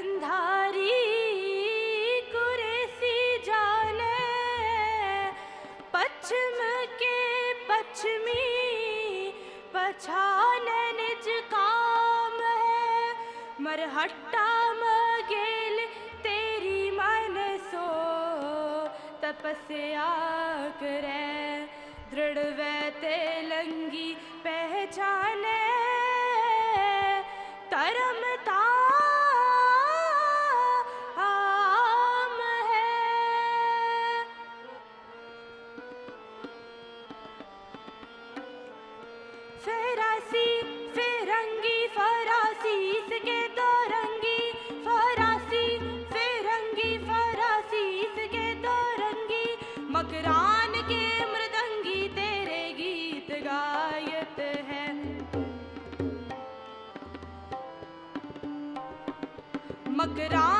अंधारी कुरेसी जाने पश्चिम के पश्चिमी पछान निज काम है। मरहट्टा मगेल तेरी मन सो तपस्या करे दृढ़ वे लंगी पहचाने रङ्गी फरासि तारीरा फिरङ्गीरासे तारी मकरन् के मृदङ्गी तेरे गीत गायत है। मकर